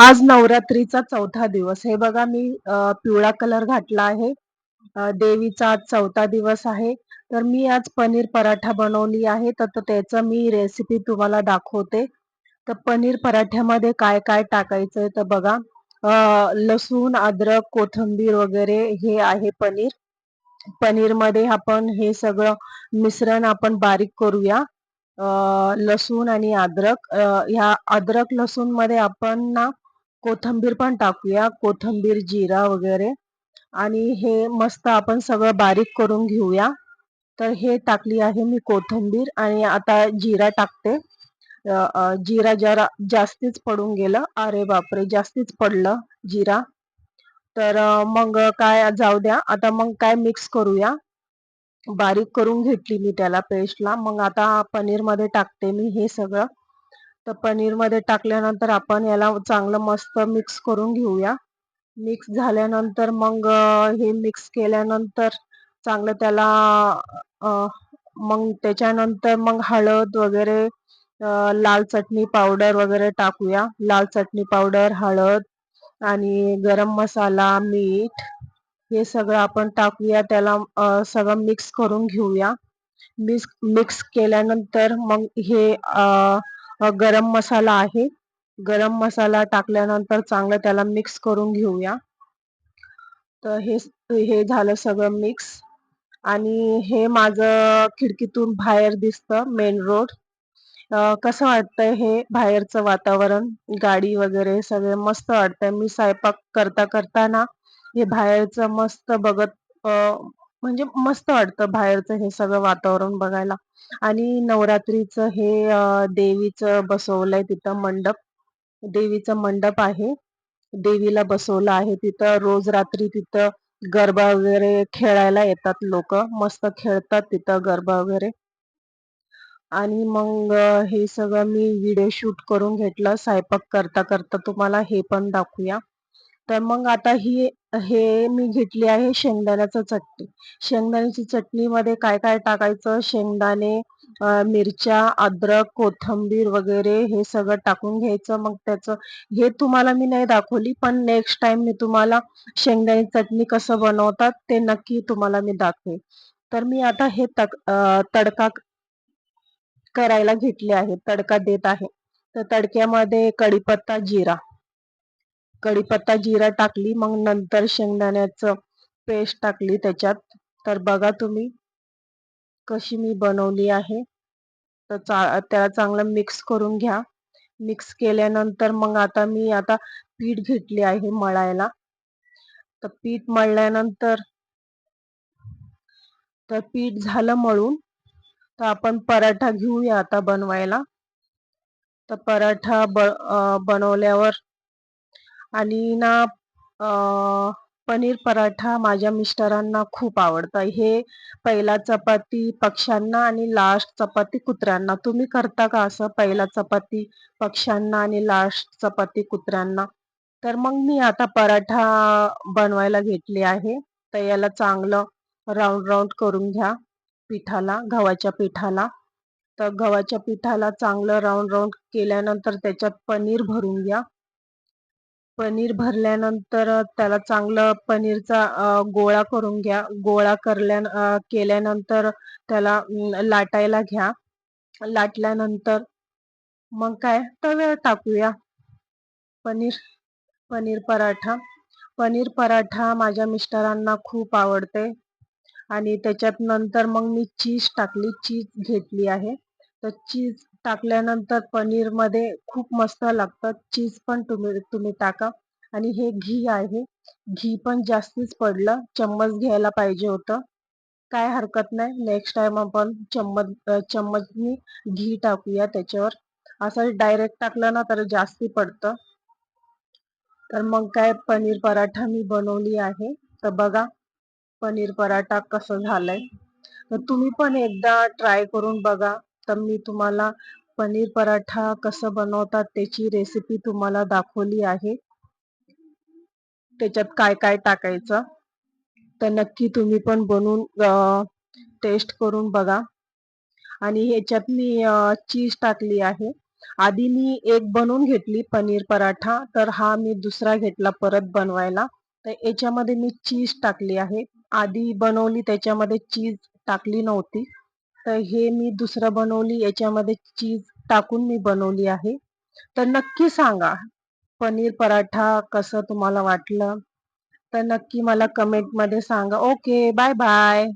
आज नवरात्रीचा चौथा दिवस. हे बघा मी पिवळा कलर घातला आहे. देवीचा आज चौथा दिवस आहे. तर मी आज पनीर पराठा बनवली आहे. तर त्याचं मी रेसिपी तुम्हाला दाखवते. तर पनीर पराठ्यामध्ये काय काय टाकायचंय? तर बघा लसूण अद्रक कोथिंबीर वगैरे हे आहे पनीर. पनीरमध्ये आपण हे सगळं मिश्रण आपण बारीक करूया. लसूण आणि अद्रक. ह्या अद्रक लसूणमध्ये आपण ना कोथिंबीर पण टाकूया. कोथिंबीर जिरा वगैरे. आणि हे मस्त आपण सगळं बारीक करून घेऊया. तर हे टाकली आहे मी कोथिंबीर आणि आता जिरा टाकते. जिरा जरा जास्तीच पडून गेलं. अरे बापरे जास्तीच पडलं जिरा. तर मग काय जाऊ द्या. आता मग काय मिक्स करूया. बारीक करून घेतली मी त्याला पेस्टला मग आता पनीरमध्ये टाकते मी हे सगळं. तर पनीरमध्ये टाकल्यानंतर आपण याला चांगलं मस्त मिक्स करून घेऊया. मिक्स झाल्यानंतर मग हे मिक्स केल्यानंतर चांगलं त्याला मग त्याच्यानंतर मग हळद वगैरे लाल चटणी पावडर वगैरे टाकूया. लाल चटणी पावडर हळद आणि गरम मसाला मीठ हे सगळं आपण टाकूया. त्याला सगळं मिक्स करून घेऊया. मिक्स मिक्स केल्यानंतर मग हे गरम मसाला आहे. गरम मसाला टाकल्यानंतर चांगलं त्याला मिक्स करून घेऊया. तर हे हे झालं सगळं मिक्स आणि हे माझं खिडकीतून बाहेर दिसतं मेन रोड कसं वाटतंय हे बाहेरचं वातावरण? गाडी वगैरे सगळे मस्त वाटतंय. मी स्वयंपाक करता करताना हे बाहेरचं मस्त बघत म्हणजे मस्त वाटतं बाहेरचं हे सगळं वातावरण बघायला. आणि नवरात्रीचं हे अ, देवीचं बसवलंय तिथं मंडप. देवीचं मंडप आहे. देवीला बसवलं आहे तिथं. रोज रात्री तिथं गरबा वगैरे खेळायला येतात लोक. मस्त खेळतात तिथं गरबा वगैरे. आणि मग अ, हे सगळं मी व्हिडिओ शूट करून घेतलं. स्वयंपाक करता करता तुम्हाला हे पण दाखवूया. तर मग आता ही हे मी घेतली आहे शेंगदाण्याचं चटणी. शेंगदाण्याची चटणीमध्ये काय काय टाकायचं? शेंगदाणे मिरच्या अद्रक कोथिंबीर वगैरे हे सगळं टाकून घ्यायचं. मग त्याचं हे तुम्हाला मी नाही दाखवली पण नेक्स्ट टाइम मी तुम्हाला शेंगदाण्याची चटणी कसं बनवतात ते नक्की तुम्हाला मी दाखवेन. तर मी आता हे तक तडका करायला घेतले आहे तडका देत आहे. तर तडक्यामध्ये कढीपत्ता जिरा. कढीपत्ता जिरा टाकली मग नंतर शेंगदाण्याचं पेस्ट टाकली त्याच्यात. तर बघा तुम्ही कशी मी बनवली आहे. तर चा त्याला चांगलं मिक्स करून घ्या. मिक्स केल्यानंतर मग आता मी आता पीठ घेतली आहे मळायला. तर पीठ मळल्यानंतर तर पीठ झालं मळून. तर आपण पराठा घेऊया आता बनवायला. तर पराठा ब बनवल्यावर आणि ना अ, पनीर पराठा माझ्या मिस्टरांना खूप आवडतं. हे पहिला चपाती पक्ष्यांना आणि लास्ट चपाती कुत्र्यांना. तुम्ही करता का असं पहिला चपाती पक्ष्यांना आणि लास्ट चपाती कुत्र्यांना? तर मग मी आता पराठा बनवायला घेतले आहे. तर याला चांगलं राऊंड राऊंड करून घ्या पिठाला गव्हाच्या पिठाला. तर गव्हाच्या पिठाला चांगलं राऊंड राऊंड केल्यानंतर त्याच्यात पनीर भरून घ्या. पनीर भरल्यानंतर त्याला चांगलं पनीरचा गोळा करून घ्या. गोळा करल्या केल्यानंतर त्याला लाटायला घ्या. लाटल्यानंतर मग काय? तव्यावर टाकूया. पनीर पनीर पराठा. पनीर पराठा माझ्या मिस्टरांना खूप आवडते. आणि त्याच्यात नंतर मग मी चीज टाकली. चीज घेतली आहे. तर चीज टाकल्यानंतर पनीरमध्ये खूप मस्त लागतं चीज पण तुम्ही तुम्ही टाका. आणि हे घी आहे. घी पण जास्तीच पडलं. चम्मच घ्यायला पाहिजे होतं. काय हरकत नाही. नेक्स्ट टाइम आपण चम्मच चम्मचनी घी टाकूया त्याच्यावर. असं डायरेक्ट टाकलं ना तर जास्ती पडतं. तर मग काय? पनीर पराठा मी बनवली आहे. तर बघा पनीर पराठा कसं झालंय. तर तुम्ही पण एकदा ट्राय करून बघा. तर मी तुम्हाला पनीर पराठा कसं बनवतात त्याची रेसिपी तुम्हाला दाखवली आहे. त्याच्यात काय काय टाकायचं तर नक्की तुम्ही पण बनवून टेस्ट करून बघा. आणि ह्याच्यात मी चीज टाकली आहे. आधी मी एक बनवून घेतली पनीर पराठा तर हा मी दुसरा घेतला परत बनवायला. तर याच्यामध्ये मी चीज टाकली आहे. आधी बनवली त्याच्यामध्ये चीज टाकली नव्हती. तर हे मी दुसरं बनवली. याच्यामध्ये चीज टाकून मी बनवली आहे. तर नक्की सांगा पनीर पराठा कसं तुम्हाला वाटलं? तर नक्की मला कमेंटमध्ये सांगा. Okay bye bye